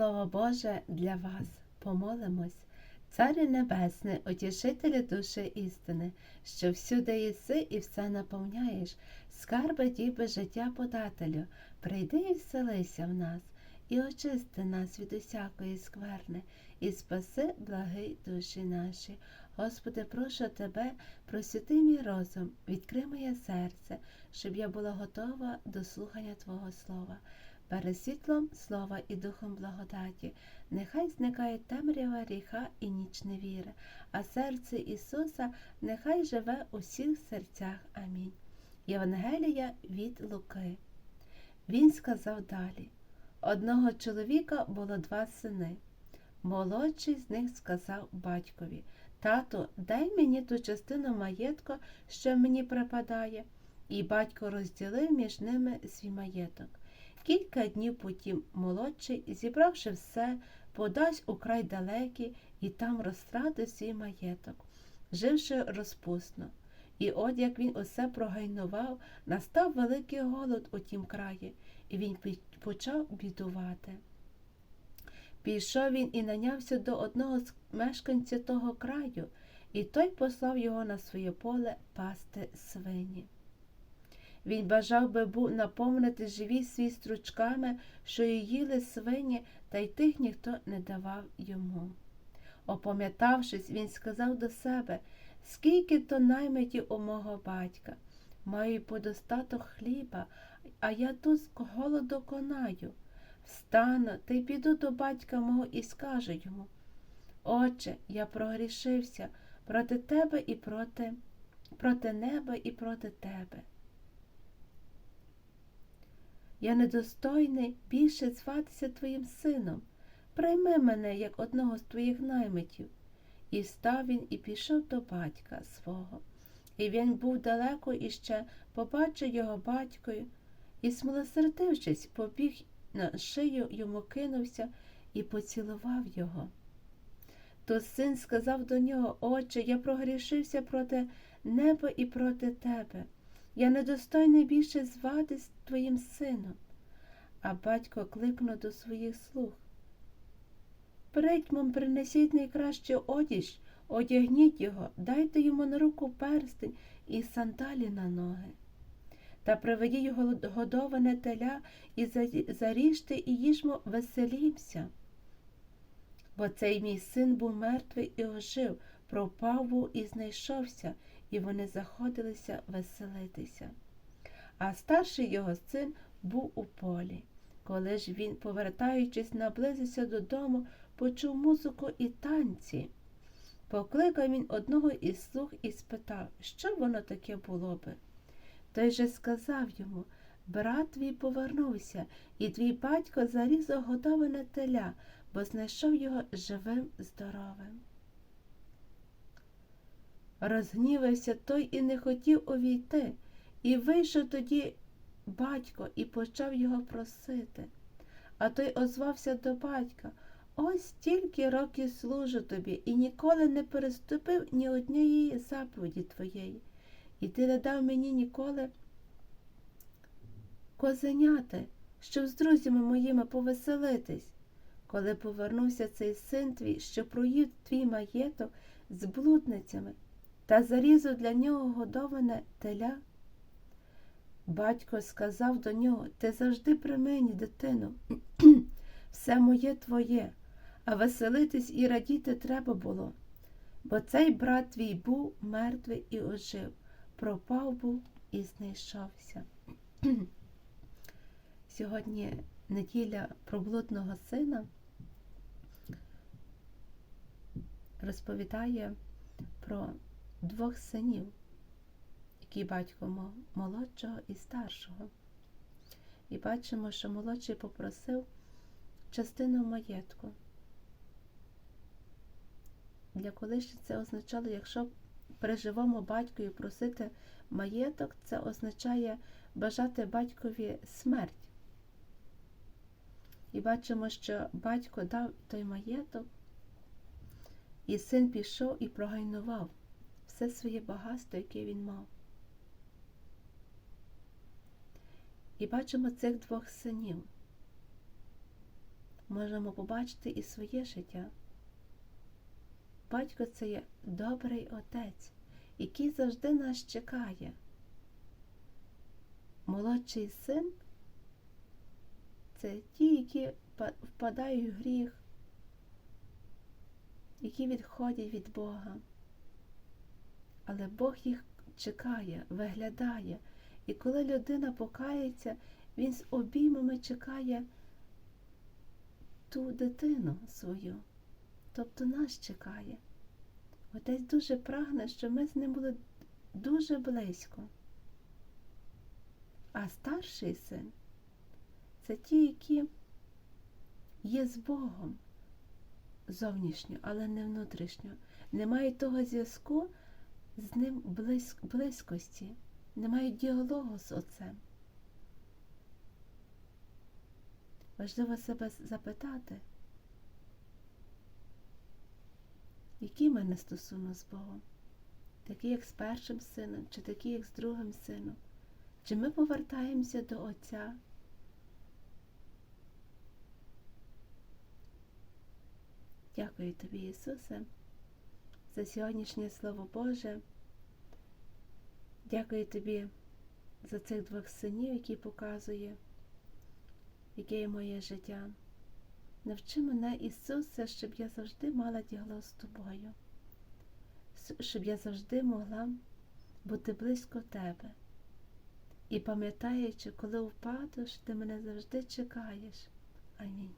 Слово Боже для вас. Помолимось. Царю Небесний, утішителю душі істини, що всюди єси і все наповняєш, скарби діби життя подателю, прийди і вселися в нас, і очисти нас від усякої скверни, і спаси благий душі наші. Господи, прошу Тебе, просвіти мій розум, відкрий моє серце, щоб я була готова до слухання Твого Слова. Перед світлом слова і духом благодаті, нехай зникає темрява гріха і ніч невіри, а серце Ісуса нехай живе у всіх серцях. Амінь. Євангелія від Луки. Він сказав далі: одного чоловіка було два сини. Молодший з них сказав батькові Тату, дай мені ту частину маєтку, що мені припадає, і батько розділив між ними свій маєток. Кілька днів потім молодший, зібравши все, подасть у край далекий і там розтратив свій маєток, живши розпусно. І от як він усе прогайнував, настав великий голод у тім краї, і він почав бідувати. Пішов він і нанявся до одного з мешканців того краю, і той послав його на своє поле пасти свині. Він бажав би був наповнити живі свій стручками, що й їли свині, та й тих ніхто не давав йому. Опам'ятавшись, він сказав до себе, скільки то наймитів у мого батька, маю подостаток хліба, а я тут голоду конаю. Встану та й піду до батька мого і скажу йому Отче, я прогрішився проти тебе і проти, проти неба і проти тебе. Я недостойний більше зватися твоїм сином. Прийми мене, як одного з твоїх наймитів. І став він і пішов до батька свого. І він був далеко і ще побачив його батькою, і, смилосердившись, побіг на шию йому кинувся і поцілував його. То син сказав до нього, Отче, я прогрішився проти неба і проти тебе. Я недостойний більше звати з твоїм сином. А батько кликнув до своїх слуг. Притьмом принесіть найкращу одіж, одягніть його, дайте йому на руку перстень і сандалі на ноги. Та приведіть його годоване теля і заріжте і їжмо веселімся. Бо цей мій син був мертвий і ожив, пропав був і знайшовся і вони заходилися веселитися. А старший його син був у полі. Коли ж він, повертаючись, наблизився додому, почув музику і танці. Покликав він одного із слуг і спитав, що воно таке було би. Той же сказав йому Брат твій повернувся, і твій батько зарізав готове теля, бо знайшов його живим, здоровим. Розгнівався той і не хотів увійти, і вийшов тоді батько і почав його просити. А той озвався до батька ось стільки років служу тобі і ніколи не переступив ні однієї заповіді твоєї, і ти не дав мені ніколи козеняти, щоб з друзями моїми повеселитись. Коли повернувся цей син твій, що проїв твій маєток з блудницями та зарізав для нього годоване теля. Батько сказав до нього Ти завжди при мені, дитину, все моє твоє, а веселитись і радіти треба було, бо цей брат твій був мертвий і ожив, пропав був і знайшовся. Сьогодні неділя про блудного сина розповідає про двох синів, які батько мав молодшого і старшого. І бачимо, що молодший попросив частину маєтку. Для колишніх це означало, якщо при живому батькові просити маєток, це означає бажати батькові смерть. І бачимо, що батько дав той маєток, і син пішов і прогайнував все своє багатство, яке він мав. І бачимо цих двох синів. можемо побачити і своє життя. Батько це є добрий отець, який завжди нас чекає. Молодший син це ті, які впадають в гріх, які відходять від Бога. Але Бог їх чекає, виглядає. І коли людина покається, він з обіймами чекає ту дитину свою, тобто нас чекає. Отець дуже прагне, щоб ми з ним були дуже близько. А старший син це ті, які є з Богом зовнішньо, але не внутрішньо, не мають того зв'язку з ним близь, близькості, не мають діалогу з Отцем. Важливо себе запитати, який в мене стосунок з Богом, такий, як з першим сином, чи такий, як з другим сином, чи ми повертаємося до Отця. Дякую тобі, Ісусе, за сьогоднішнє Слово Боже. Дякую тобі за цих двох синів, які показує, яке є моє життя. Навчи мене, Ісусе, щоб я завжди мала діалог з тобою, щоб я завжди могла бути близько тебе. І пам'ятаючи, коли впадеш, ти мене завжди чекаєш. Амінь.